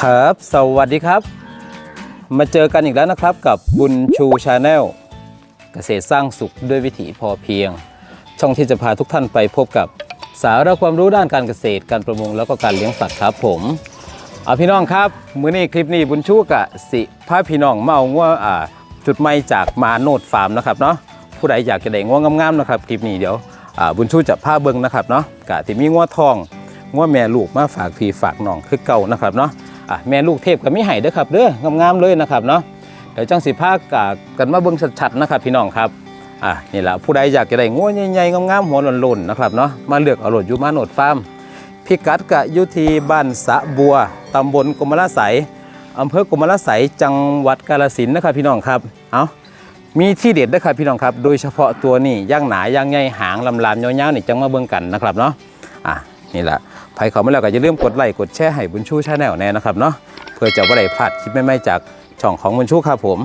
ครับ สวัสดีครับ มาเจอกันอีกแล้วนะครับกับบุญชูชาแนลเกษตรสร้างสุขด้วยวิถีพอเพียง ช่องที่จะพาทุกท่านไปพบกับสาระความรู้ด้านการเกษตรการประมงแล้วก็การเลี้ยงสัตว์ครับผมเอาพี่น้องครับ มื้อนี้คลิปนี้บุญชูกะสิพาพี่น้องมาเอาง่วอ่าจุดใหม่จากมาโนดฟาร์มนะครับเนาะผู้ใดอยากจะได้ง่วงามๆนะครับคลิปนี้เดี๋ยวอ่าบุญชูจะพาเบิ่งนะครับเนาะกะที่มีง่วทองง่วแม่ลูกมาฝากพี่ฝากน้องคือเก่านะครับเนาะ อะแม่ลูกเทพก็มีให้เด้อครับเด้องามๆเลยนะครับเนาะเดี๋ยวจังสิพากะกันมาเบิ่งชัดๆนะครับพี่น้องครับอะนี่แหละผู้ใดอยากจะได้ง่วใหญ่ๆงามๆหัวหล่นๆนะครับเนาะมาเลือกเอาโหลดอยู่มาโนดฟาร์มพิกัดกะยู่ที่บ้านสะบัวตำบลกรมละไสยอำเภอกรมละไสยจังหวัดกาฬสินนะครับพี่น้องครับเอามีที่เด็ดนะครับพี่น้องครับ โดยเฉพาะตัวนี้ย่างหนาย่างใหญ่หางลำลามยาวๆนี่จังมาเบิ่งกันนะครับเนาะอะนี่แหละ ใครเขามาแล้วก็อย่าลืมกดไลค์กดแชร์ให้บุญชูชาแนลแน่นะครับเนาะเพื่อจะไม่ได้พลาดคลิปใหม่ๆจากช่องของบุญชูครับผม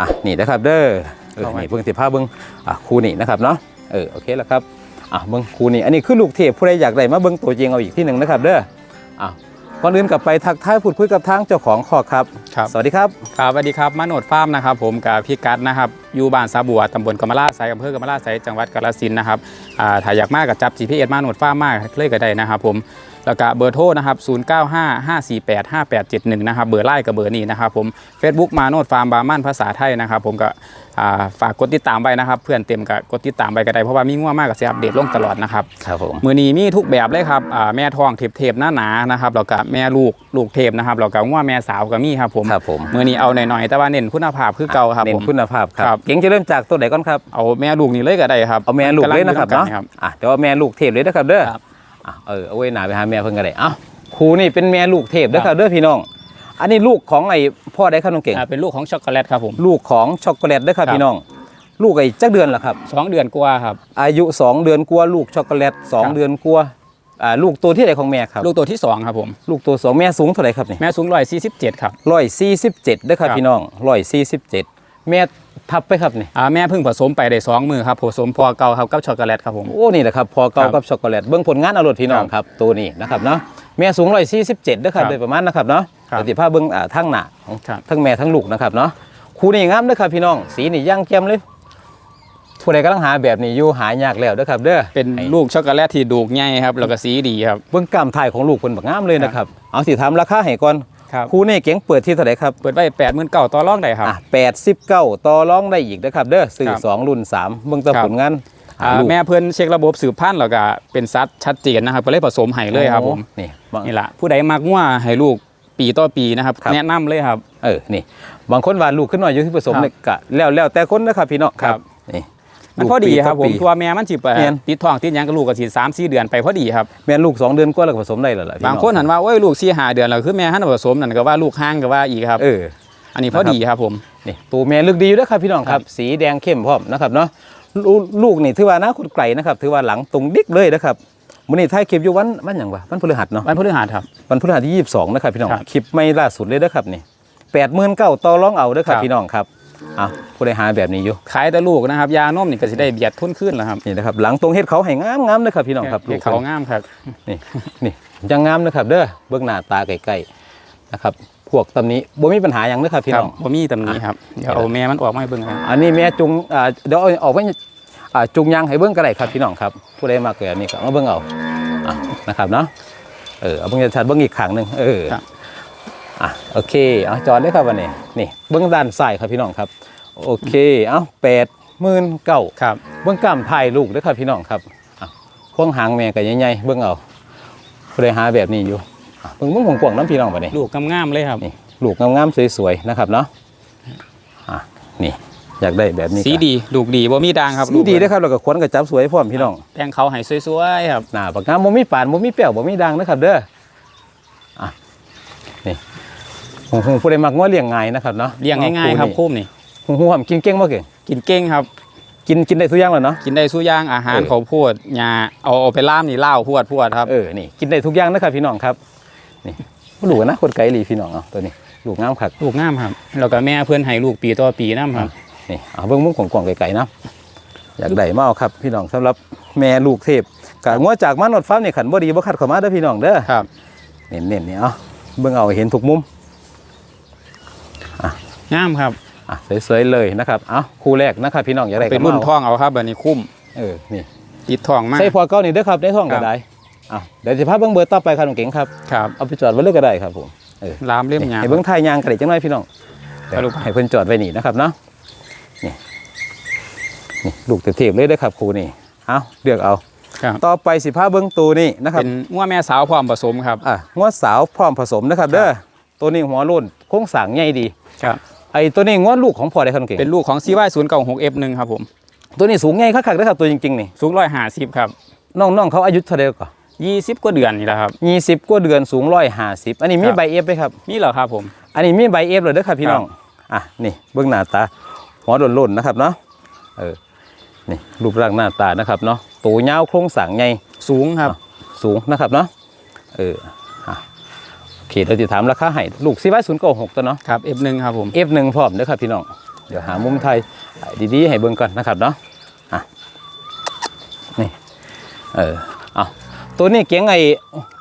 อะนี่นะครับเด้อเออนี่เพิ่งสิพาเบิ่งอะครูนี่นะครับเนาะเออโอเคแล้วครับอะเบิ่งครูนี่อันนี้คือลูกเทพผู้ใดอยากได้มาเบิ่งตัวจริงเอาอีกที่หนึ่งนะครับเด้ออะ ก่อนอื่นกลับไปทักทายพูดคุยกับทางเจ้าของคอกครับ ครับ สวัสดีครับ ครับสวัสดีครับมาโนดฟาร์มนะครับผมกับพี่กัดนะครับอยู่บ้านสาบัวตำบลกำมะลาไซอำเภอกำมะลาไซจังหวัดกาฬสินธุ์นะครับอ่าถ้าอยากมากกับจับ GPS มาโนดฟาร์มมากเลยก็ได้นะครับผม แล้วก็เบอร์โทรนะครับ 0955485871 นะครับ เบอร์ไล่กับเบอร์นี้นะครับผม Facebook มาโนดฟาร์มบาร์มันภาษาไทยนะครับ ผมก็อ่าฝากกดติดตามไว้นะครับ เพื่อนเต็มกับกดติดตามไปก็ได้เพราะว่ามีง่วงมากกับเสียอัปเดตลงตลอดนะครับครับผมมือนี้มีทุกแบบเลยครับอ่าแม่ทองเทปเทปหน้าหนาๆนะครับแล้วก็แม่ลูกลูกเทปนะครับแล้วก็ง่วงแม่สาวก็มีครับผมครับผมมือนี้เอาหน่อยๆแต่ว่าเน้นคุณภาพคือเก่าครับเน้ผนมคุณภาพครับครับเก่งจะเริ่มจากตัวไหนก่อนครับเอาแม่ลูกนี่เลยก็ได้ครับเอาแม่ลูกเลยนะครับกำงเนาะอยู่ำกัอะเดี๋ยวเอาแม่ลูกเทพเลยนะครับเด้อครับอะ เออเอาไว้หนาไปหาแม่เพิ่นก็ได้เอ้าครูนี่เป็นแม่ลูกเทพเด้อครับเด้อพี่น้อง อันนี้ลูกของไอ้พ่อได้ครับน้องเก่ง อ่าเป็นลูกของช็อกโกแลตครับผม ลูกของช็อกโกแลตเด้อครับครับ พี่น้อง ลูกไอ้จักเดือนละครับ สองเดือนกว่าครับ อายุ 2 เดือนกว่าลูกช็อกโกแลตสองครับ เดือนกว่าอ่าลูกตัวที่ไหนของแม่ครับ ลูกตัวที่สองครับผม ลูกตัวสองแม่สูงเท่าไหร่ครับนี่แม่สูงร้อยสี่สิบเจ็ดครับ ร้อยสี่สิบเจ็ดเด้อครับครับ พี่น้องร้อยสี่สิบเจ็ดแม่ ทับไปครับนี่อ่าแม่เพิ่งผสมไปได้สองมือครับผสมพอเก่าครับกับช็อกโกแลตครับผม โอ้นี่แหละครับพอเก่าครับกับช็อกโกแลตเบื้องผลงานเอารมณ์พี่น้องครับตัวนี้นะครับเนาะแม่สูงร้อยสี่สิบเจ็ดเด้อครับครับโดยประมาณนะครับเนาะครับเดี๋ยวสิพาเบื้องอ่าทั้งหน้าของครับทั้งแม่ทั้งลูกนะครับเนาะคู่นี่งามเด้อครับพี่น้อง สีนี่ย่างแจ่มเลยผู้ใดกำลังหาแบบนี้อยู่หายากแล้วเด้อครับเด้อเป็นลูกช็อกโกแลตที่ดูกใหญ่ครับแล้วก็สีดีครับเบื้องกล้ามถ่ายของลูกเพิ่นบักงามเลยนะครับเอาสิถามราคาให้ก่อน ครับคู่นี่เก๋งเปิดที่เท่าไหร่ครับเปิดไว้แปดหมื่นเก้าต่อรองได้ครับอะ89ต่อรองได้อีกนะครับเด้อซื้อครับสองรุ่นสามเบื้องแต้ครับผลงานอ่าลูกแม่เพิ่นเช็คระบบสืบพันธุ์แล้วก็เป็นซัดชัดเจนนะครับก็เลยผสมให้เลยครับผมนี่นี่แหละผู้ใดมักว่าให้ลูกปีต่อปีนะครับครับแนะนำเลยครับ เออนี่บางคนว่าลูกขึ้นหน่อยอยู่ที่ผสมครับเนี่ยกะแล้วแล้วแต่คนนะครับพี่น้องครับนี่ มันพอดีครับผมลูกปีตัวแม่มันสิบแม่นติดท้องติดหยังกับลูกก็สิสามสี่เดือนไปพอดีครับแม่นลูกสองเดือนกว่าแล้วก็ผสมได้แล้วล่ะพี่บางคนหันว่าโอ้ยลูกสี่ห้าเดือนแล้วคือแม่หันมาผสมนั่นก็ว่าลูกห้างก็ว่าอีกครับเอออันนี้พอดีครับผมนี่ตัวแม่ลึกดีอยู่นะครับพี่น้องครับ สีแดงเข้มพร้อมนะครับเนาะลูกลูกนี่ถือว่านะคนไกลนะครับ ถือว่าหลังตรงดิกเลยนะครับมื้อนี้ท้ายคลิปอยู่วันวันหยังวะวันพฤหัสเนาะวันพฤหัสครับวันพฤหัสที่22นะครับพี่น้องครับคลิปไม่ล่าสุดเลยนะครับนี่89,000ต่อรองเอาเด้อครับครับพี่น้องครับ อะผู้ใดหาแบบนี้อยู่ขายแต่ลูกนะครับ ยานมนี่ก็สิได้เบียดทุนขึ้นแล้วครับนี่นะครับ หลังตรงเฮ็ดเขาให้งามๆนะครับพี่น้องครับเด็ลูกกเขาเพิ่นงามครับนี่นี่ยังงามนะครับ เด้อเบื้องหน้าตาใกล้ๆนะครับพวกตำนี้บ่มีปัญหาอย่างนะครับพี่ครัน้บองผมมีตำหนี้ครับเดี๋ยวเอาแม่มันออกมาให้เบิ่งครับอันนี้แม่จุงอ่าเดี๋ยวเอาออกไปอ่าจุงยางให้เบิ่งก็ได้ครับพี่น้องครับผู้ใดมาเกิดอันนี้ก็มาเบิ่งเอาอะนะครับเนาะเออเอาเบิ่งชัดๆเบิ่งอีกครั้งหนึงเออครับ อะโอเคเอาจอดเลยครับวันนี้นี่เบื้องด้านซ้ายครับพี่น้องครับ โอเคเอาแปดหมื่นเก้าครับเบื้องกล้ามถ่ายลูกเด้วยครับพี่น้องครับอะพวงหางแม่ก็ใหญ่ๆเบื้องเอาผู้ใดหาแบบนี้อยู่อะเบิ่งเบิ่งของกวางน้ำพี่น้องบัดนี้ลูกงามๆเลยครับนี่ลูกงามๆสวยๆนะครับเนาะอะนี่อยากได้แบบนี้สีดีลูกดีบ่มีด่างครับสีดีนะครับแล้วก็ขวนกับจับสวยพร้อมพี่น้องแต่งเขาให้สวยๆครับหน้าปากกาบ่มีปานบ่มีเปรี้ยวบ่มีดังนะครับเด้ออะนี่ หูหูผู้ใดมักงัวเลี้ยงง่ายนะครับเนาะเลี้ยงง่ายๆครับคุ้มนี่หูหูหอมกินเก่งบ่เก่งกินเก่งครับ กินกินได้ทุกอย่างแล้วเนาะกินได้สู้ย่างอาหารเออเขาวโพดหญ้าเอาเอาไปล่ามนี่ล่าวพวดพวดครับเออนี่กินได้ทุกอย่างนะครับพี่น้องครับนี่ลูกนะคนไกลหลีพี่น้องเอาตัวนี้ลูกงามคักลูกงามครับแล้วก็แม่เพื่อนให้ลูกปีต่อปีน้ำครับนี่เอาเบิ่งมุมของกล่องไกลๆนะอยากได้มาเอาครับ พี่น้องสำหรับแม่ลูกเทพกะงัวจากมานอดฟ้าร์มนี่ขันบ่ดีบ่ขัดเข้ามาเด้อพี่น้องเด้อครับเน้นๆนี่เอาเบิ่งเอาให้เห็นทุกมุม งามครับอะสวยๆเลยนะครับเอาคู่แรกนะครับพี่น้องอยากได้เป็นก็รุ่นมาทองเอาครับแบบนี้คุ้มเออนี่ติดทองมากใส่พอเก้านี่เด้อครับได้ท่องครัก็บได้อะเดี๋ยวสิพาเบิ่งเบอร์ต่อไปครับน้องเก๋งครับครับเอาไปจอดไว้เลยก็ได้ครับผมลามเล่มยางให้เบิ่งทายยางกระเดจังหน่อยพี่น้องเดี๋ยวไปลูกให้เพิ่นจอดไว้นี่นะครับเนาะนี่นี่ลูกเทียบๆเลยเด้อครับครูนี่เอาเลือกเอาครับต่อไปสิพาเบิ่งตัวนี้นะครับเป็นงัวแม่สาวพร้อมผสมครับอะงวดสาวพร้อมผสมนะครับเด้อตัวนี้หัวโล้นโค้งสร้างใหญ่ดีครับ ไอ้ตัวนี้งวดลูกของพ่อได้ครับน้องเก๋งเป็นลูกของ CY 0 9 6 F 1ครับผมตัวนี้สูงใหญ่คักๆเด้อครับตัวจริงๆนี่สูงร้อยห้าสิบครับน้องๆเขาอายุเท่าใดก่อนยี่สิบกว่าเดือนนี่แหละครับยี่สิบกว่าเดือนสูงร้อยห้าสิบอันนี้มีครับใบเอฟไหมครับนี่เหรอครับผม อันนี้มีใบเอฟเลยเด้อครับพี่น้องอะนี่เบื้องหน้าตาหัวโล้นๆนะครับเนาะเออนี่รูปร่างหน้าตานะครับเนาะตัวยาวโครงสร้างใหญ่สูงครับ สูงนะครับเนาะเอออะโอ เคเราจะถามราคาให้ลูกซีไว้ศูนย์เก้าหกตัวเนาะครับ F 1 ครับผมเอฟหนึ่งพร้อมเด้อครับพี่น้องเดี๋ยวหามุมไทยดีๆให้เบิ่งก่อนนะครับเนาะอะนี่เออเอาตัวนี้เกียงไอ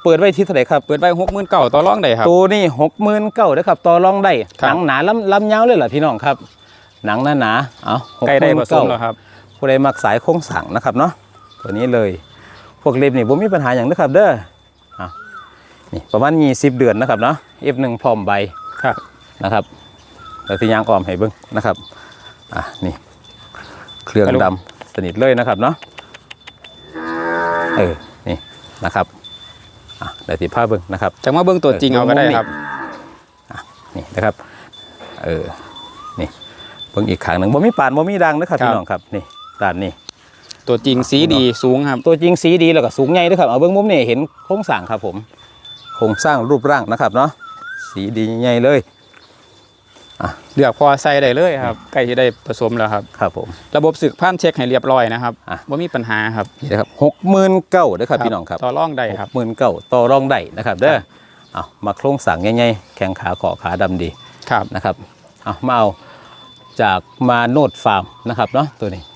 เปิดไว้ที่เท่าไหร่ครับ เปิดไปหกหมื่นเก่าต่อรองได้ครับ ตัวนี้หกหมื่นเก้าเด้อครับต่อรองได้ครัหบ นังหนาลำลำยาวเลยเหรอพี่น้องครับ หนังหนาหนาๆเอาใกล้ได้ผสม69,000แล้วครับ ผู้ใดมักสายโค้งสั่งนะครับเนาะตัวนี้เลย พวกเล็บนี่ผมมีปัญหาอย่างนะครับเด้อเอา นี่ประมาณ20เดือนนะครับเนาะ F1 พร้อมใบครับนะครับแล้วที่ยางออมให้เบิ้งนะครับอะนี่เครื่องดำสนิทเลยนะครับเนาะเออนี่นะครับอะเดี๋ยวที่ผ้าเบิ้งนะครับจากมาเบื้องตัวจริงเอาก็ได้ครับนี่นะครับเออนี่เบิ่งอีกขางหนึ่งบ่มีปานบ่มีดังนะครับครับพี่น้องครับนี่ด้านนี้ตัวจริงสีดีสูงครับ ตัวจริงสีดีแล้วก็สูงใหญ่ด้วยครับเอาเบิ่งมุมนี่เห็นโครงสร้างครับผมโครงสร้างรูปร่างนะครับเนาะสีดีใหญ่เลยเลือกพอใส่ได้เลยครับใกล้จะได้ผสมแล้วครับครับผมระบบสึกพันเช็คให้เรียบร้อยนะครับอะว่ามีปัญหาครับนี่นะครับหกหมื่นเก้าด้วยครับพี่น้องครับต่อรองได้ครับหมื่นเก้าต่อรองได้นะครับเด้อครับเอามาโครงสร้างใหญ่ๆแข้งขาขอขาดำดีครับนะครับเอามาเอาจากมาโนดฟาร์มนะครับเนาะตัวนี้อะ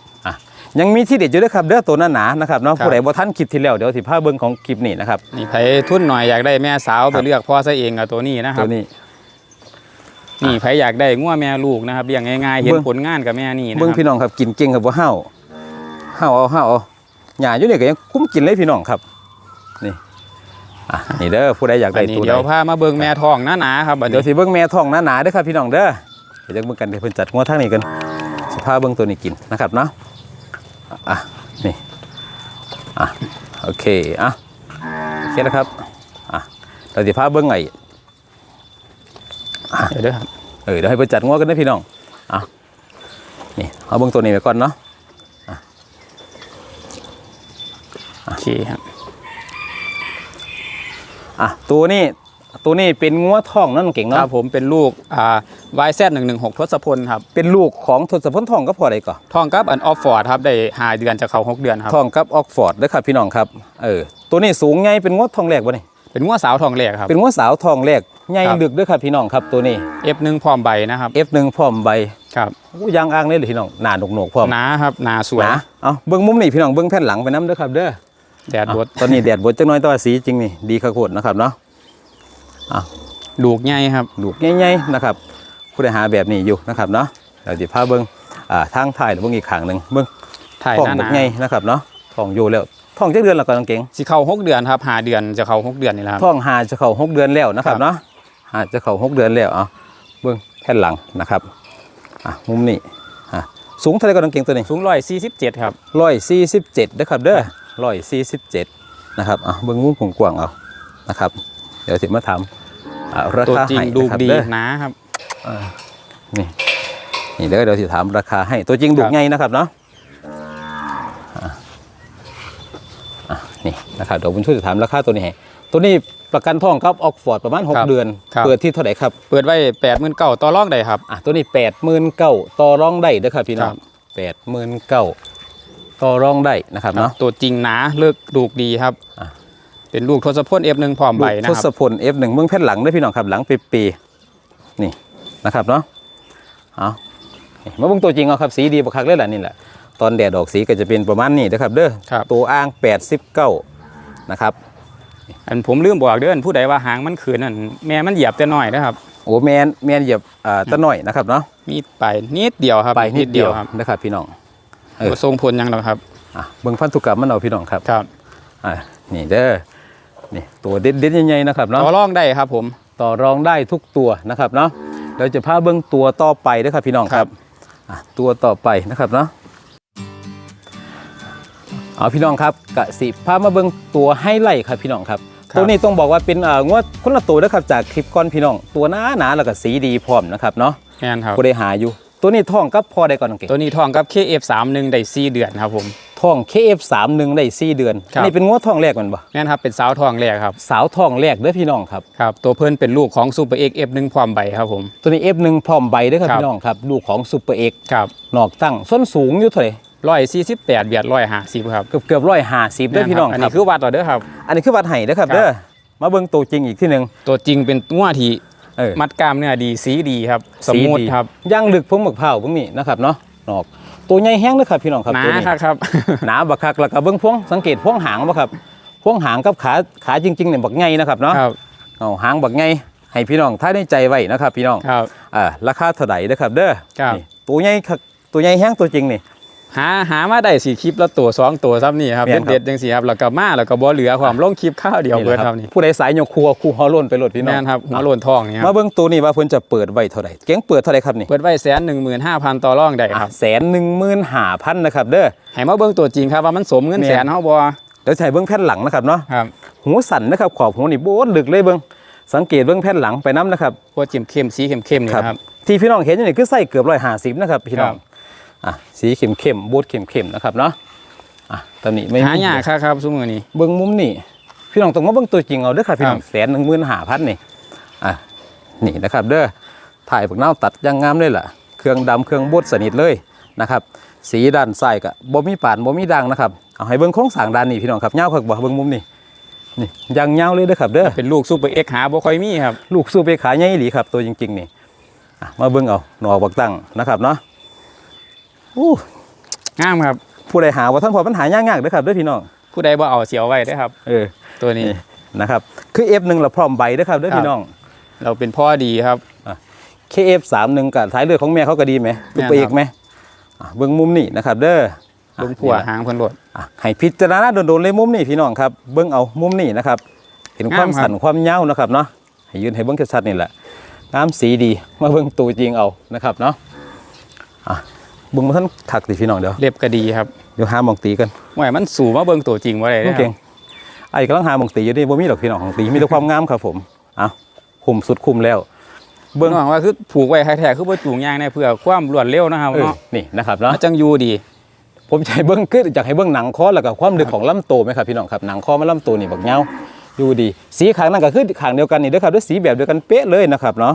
ยังมีที่เด็ดอยู่ด้วยครับเด้อตัวหนาๆนะครับเนาะครับผู้ใดบ่ทันคลิปที่แล้วเดี๋ยวสิพาเบิ่งของคลิปนี้นะครับนี่ไผทุนหน่อยอยากได้แม่สาวไปเลือกพ่อซะเองกับตัวนี้นะครัตับวนี้นี่ไผอยากได้งัวแม่ลูกนะครับเลี้ยงง่ายๆเห็นเบิ่งผลงานกับแม่นี่นะเบิ่งครับพี่น้องครับกินเก่งครับบ่ห้าวห้าวเอาห้าวเอาหญ้าอยู่นี่ก็ยังคุ้มกินเลยพี่น้องครับ นี่อะนี่เด้อผู้ใดอยากอัได้นนี้ตัวใดเดี๋ยวพามาเบิ่งแม่ทองหนาๆครับบัดเดี๋ยวนี้สิเบิ่งแม่ท้องหนาๆเด้อครับพี่น้องเด้อเดี๋ยวจะเบิ่งกันเดี๋ยวเพิ่นจัดงัวทางนี้กันสิพาเบิ่งตัวนี้กินนะครับเนาะ อะนี่อะโอเคอะโอเคนะครับอะเราสิพาเบิ่งไอ้เดี๋ยวเด้อครับเออเดี๋ยวให้เพิ่นจัดงัวกันนะพี่น้องอะนี่เอาเบิ่งตัวนี้ไว้ก่อนเนาะโอเคครับอะตัวนี้ตัวนี้เป็นงัวท้องนั่นเก่งคเนาะรับผมเป็นลูกอ่า YZ 116ทศพลครับเป็นลูกของทศพลทองก็พอได้ก่อนทองกับอันออฟฟอร์ดครับได้หาเดือนจะเข้าหกเดือนครับทองกับออกฟอร์ดเด้อครับพี่น้องครับเออตัวนี้สูงใหญ่เป็นงัวทองแรกบ่นี่เป็นงัวสาวทองแหลกครับเป็นงัวสาวทองแรกใหญ่ครับลึกเด้อครับพี่น้องครับตัวนี้ F1 พร้อมใบนะครับ F1 พร้อมใบครับอู้ยางอ้างเลยเลยพี่น้องหน้าหนกๆพร้อมหนาครับหนาสวยหนาเอาเบิ่งมุมนี่พี่น้องเบิ่งแผ่นหลังไปน้ำเด้อครับเด้อแดดบดอะตอนนี้แดดบดจังน้อยแตัวาสีจริงนี่ดีข้าวโพดนะครับเนาะลูกใหญ่ครับลูกใหญ่ๆนะครับ ผู้ใดหาแบบนี้อยู่นะครับเนาะเดี๋ยวสิพาเบิ่งอ่าทางถ่ายหรือเบิ่งอีกข้างหนึงเบิ่งถ่ายท้องหน้าหบันากใหญ่นะครับเนาะท้องอยู่แล้วท้องจักเดือนแล้วก็น้องเก่งสิเข้าหกเดือนครับหาเดือนจะเข้าหกเดือนนี่แหละครับ ท้องหาจะเข้าหกเดือนแล้วนะครับครับ เนาะหาจะเข้าหกเดือนแล้วเอาเบิ่งแผ่นหลังนะครับอะมุมนี้อะสูงเท่าไหร่ก็น้องเก่งตัวนี้ สูงร้อยสี่สิบเจ็ดครับ ร้อยสี่สิบเจ็ดนะครับเด้อร้อยสี่สิบเจ็ดนะครับอะเบิ้งมุมกว้างๆเอานะครับ เดี๋ยวสิมาถามอ่าราตัวคาจริงให้ดูนะครับดีเด้อหนาครับ นี่นี่เด้อเดี๋ยวสิถามราคาให้ตัวจริงดูครับไงนะครับเนาะอะอะนี่นะครับเดี๋ยวผมช่วยถามราคาตัวนี้ให้ตัวนี้ประกันท่องครับออกฟอร์ดประมาณ 6 เดือน เปิดที่เท่าไหร่ครับ เปิดไว้แปดหมื่นเก้าต่อรองได้ครับอะตัวนี้8ปดหมื่นเก้าต่อรองได้เด้อครับพี่น้อครังบแปดหมื่นเก้าต่อรองได้นะครับเนาะตัวจริงหนาเลิกดูกดีครับอะเป็นลูกทศพล F1 พร้อมใบนะทคศรับพล F1 เมืองเพชรหลังด้วยพี่น้องครับหลังปีปีๆนี่ นะครับเนาะเอานี่มาเบิ่งตัวจริงเอาครับสีดีบักคักเลยล่ะนี่แหละตอนแดดออกสีก็จะเป็นประมาณนี้นะครับเด้อครับ ตัวอ้าง 89 นะครับ อันผมลืมบอกเด้อนผู้ใดว่าหางมันขืนนั่นแม่มันเหยียบแต่น้อยนะครับ โอ้แมนแมนเหยียบอ่าตะหน่อยนะครับเนาะมีไปนิดเดียวครับไปนิดเดียวครับนะครับพี่น้อง เออ บ่ทรงพลหยังหรอกครับ อะเบิ่งพันธุกรรมมันเอาพี่น้องครับครับอ่านี่เด้อนี่ตัวเด็ดๆใหญ่ๆนะครับเนาะต่อรองได้ครับผม ต่อรองได้ทุกตัวนะครับเนาะ เราจะพาเบื้องตัวต่อไปนะครับพี่น้องคครัรับบอะตัวต่อไปนะครับเนาะเอาพี่น้องครับกะสิพามาเบื้องตัวให้ไล่ครับพี่น้องครับครับตัวนี้ต้องบอกว่าเป็นเอ่องวดคนละตัวนะครับจากคลิปก้อนพี่น้องตัวหนาหนาๆแล้วก็สีดีพร้อมนะครับเนาะแม่นครับก็ได้หาอยู่ ตัวนี้ท่องกับพอได้ก่อนน้องเก่งตัวนี้ทองกับ KF31 ได้4เดือนครับผม ท่อง KF31 ได้4เดือนครับ นี่เป็นงวดท่องแรกมันบ่แม่นครับเป็นสาวทองแรกครับสาวท่องแรกเด้อพี่น้องครับ ครับ ตัวเพิ่นเป็นลูกของ Super X F1 พร้อมใบครับผม ตัวนี้ F1 พร้อมใบเด้อครับครับ พี่น้องครับลูกของซูเปอร์เอ็กครับนอกตั้งส้นสูงอยู่เท่าไหร่148เบียด150ครับเกือบเกือบร้อยห้าสิบได้อพี่น้องอันครันี้บคือวัดต่อเด้อครับ อันนี้คือวัดไห้นะครับครับ เด้อมาเบิ่งตัวจริงอีกที่หนึ่งตัวจริงเป็นงัวที่เออ มัดกล้ามเนื้อดีสีดีครับ สมูทสีดีครับ ย่างลึกพวงหมึกเผาพวกนี้นะครับเนาะนอก ตัวใหญ่แห้งเลยครับพี่น้องครับหนาตัวนี้ครับครับหนาบักคักแล้วก็เบิ่งพวงสังเกตพวงหางบ่ครับพวงหางกับขาขาจริงๆเนี่ยบักใหญ่นะครับเนาะครับเอาหางบักใหญ่ให้พี่น้องท่าได้ใจไว้นะครับ พี่น้องครับอ่าราคาเท่าไหร่นะครับ เด้อครับนี่ตัวใหญ่คักตัวใหญ่แห้งตัวจริงนี่ หาหามาได้สี่คลิปแล้วตัวสองตัวซ้ำนี่ครับแม่นครับ เด็ดๆจังสี่ครับแล้วก็มาแล้วก็บ่เหลือความลงคลิปข้าวเดียวเบิดครับนี่ผู้ใดสายยกครัวคู่ฮอลโลนไปโหลดพี่น้องแม่นครับหัวโลนทองนี่คมารับเบิ่งตัวนี้ว่าเพิ่นจะเปิดไว้เท่าไหร่เก่งเปิดเท่าไหร่ครับนี่เปิดไว้แสนหนึ่งหมื่นห้าพันต่อรองได้ครับแสนหนึ่งหมื่นห้าพันนะครับเด้อ ให้มาเบิ่งตัวจริงครับว่ามันสมเงินแม่น แสนเฮาบ่เดี๋ยวใช้เบื้องแผ่นหลังนะครับเนาะครับหูสั่นนะครับขอบหูนี่โบดลึกเลยเบิ้งสังเกตเบื้องแผ่นหลังไปน้ำนะครับ พวกจิ้มเข้มสีเข้มๆนี่นะครับ ที่พี่น้องเห็นอยู่นี่คือใส่เกือบร้อยห้าสิบนะครับพี่น้องครับ อะสีเข้มเข้มๆโบดเข้มเข้มๆนะครับเนาะอะตอนนี้ไม่หายากครับครับซุมื้อนี้เบิ้งมุมนี่พี่น้องต้องมาเบิ้งตัวจริงเอาเด้อครับพี่น้องครับแสนหนึ่งหมื่นห้าพันนี่อะนี่นะครับเด้อถ่ายพวกเน่าตัดอยังงามเลยล่ะ เครื่องดำเครื่องบดสนิทเลยนะครับ สีด้านซ้ายกับบ่มีปานบ่มีดังนะครับเอาให้เบิ้งโค้งสร้างด้านนี้พี่น้องครับเงาคักบ่เบิ้งมุมนี่นี่ยางเงาเลยเด้อครับเด้อเป็นลูกซูเปอร์เอ็กหาบ่ค่อยมีครับลูกสู้ไปขายใหญ่อีหลีครับตัวจริงๆนี่อะมาเบิ่งเอาหนอกบักตั้งนะครับเนาะ อู้งามครับ ผู้ใดหาว่าท่านพอปัญหายากๆเด้อครับเด้อพี่น้องผู้ใดบ่เอาเสียวไว้เด้อครับ เออตัวนี้นี่นะครับคือ F1 ละพร้อมใบเด้อครับเด้อครับพี่น้อง เราเป็นพ่อดีครับ KF31 กับท้ายเลือดของแม่เขาก็ดีไหมลูกไปแม่นครับอีกไหมอะเบิ่งมุมนี่นะครับเด้ออะเบิ่งผัวนี่ล่ะหางเพิ่นโลด อะให้พิจารณาโดนๆเลยมุมนี่พี่น้องครับเบิ่งเอามุมนี่นะครับ เห็นความงามครับ สั่นความเย้านะครับเนาะให้ยืนให้เบิ่งชัดๆนี่แหละงามสีดีมาเบิ่งตัวจริงเอานะครับเนาะอะเบิ่งมาท่านถักดิพี่น้องเดี๋ยวเล็บก็ดีครับเดี๋ยวหาหมองตีกันหวยมันสู่มาเบิ่งตัวจริงบ่ได้น้เด้อองคเก่รังบไอ้กำลังหาหมองตีอยู่นี่บ่มีดอกพี่น้องของตีมีแต่ความงามครับผมเอาคุมสุดคุมแล้ว เบิ่งน้องว่าคือผูกไว้แท้ๆคือบ่จูงยางในเพื่อความรวดเร็วนะครับเออเนาะนี่นะครับเนาะมันจังอยู่ดี ผมจะให้เบิ้งคืออยากให้เบิ้งหนังคอแล้วก็ความลึกของลำตัวไหมครับพี่น้องครับหนังคอมันลำตัวนี่บักเงาอยู่ดี สีขางนั่นก็คือขางเดียวกันนี่เด้วยครับด้วยสีแบบเดียวกันเป๊ะเลยนะครับเนาะ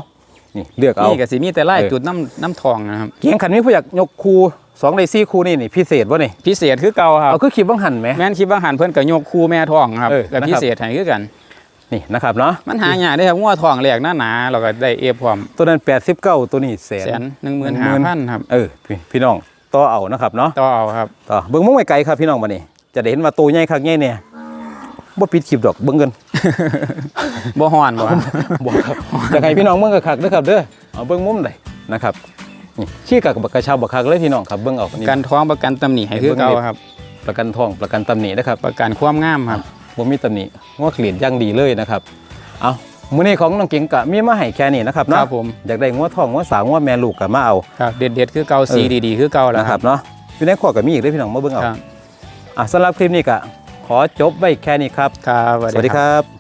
นี่เลือกเอานี่ก็สิมีแต่ลายเออจุดน้ำน้ำทองนะครับเกียงขันนี้ผู้อยากยกคูสองในซี่คูนี่นี่พิเศษวะนี่พิเศษคือเก่าครับเอาคือคลิปบ้างหันไหมแม่นคิดว่าหันเพิ่นก็ยกคู่แม่ทองครับเออกับนะครับพิเศษให้คือกันนี่นะครับเนาะมันหายากได้อครับงัวทองแหลกหน้าหนาๆแล้วก็ได้เอฟพร้อมตัวนั้น89ตัวนี้แสนแสนหนึ่งหมื่นห้าพันครับเออพี่พี่น้องต่อเอานะครับเนาะต่อเอาครับต่อเบิ้งมุ้งไกลๆครับพี่น้องมานี่จะได้เห็นว่าตัวใหญ่คักใหญ่เนี่ย บ่ปิดคลิปดอกเบิ้งเงินบ่ฮ้อนบ่บอกครับอยากให้พี่น้องเบิ่งคักๆเด้อครับเด้อเอาเบิ่งมุมใดนะครับนี่ชี้กับบักกระเชาบักคักเลยพี่น้องครับเบิ่งเอาประนี่กันท้องประกันตำหนิให้คือเก่าครับ ประกันทองประกันตำหนินะครับ ประกันความงามครับบ่มีตำหนิงอกเกลียดอย่างดีเลยนะครับเอามื้อนี้ของน้องเก่งกะมีมาให้แค่นี้นะครับคเนาะรับผมอยากได้งัวทองงัวสาวงัวแม่ลูกก็มาเอาครับเด็ดๆคือเก่าสีเออดีๆคือเก่าแล้วนะคครัรับบเนาะอยู่ในข้อก็มีอีกเด้อพี่น้องมาเบิ่งเอาครับอะสำหรับคลิปนี้ก็ ขอจบไว้แค่นี้ครับ ครับ สวัสดีครับ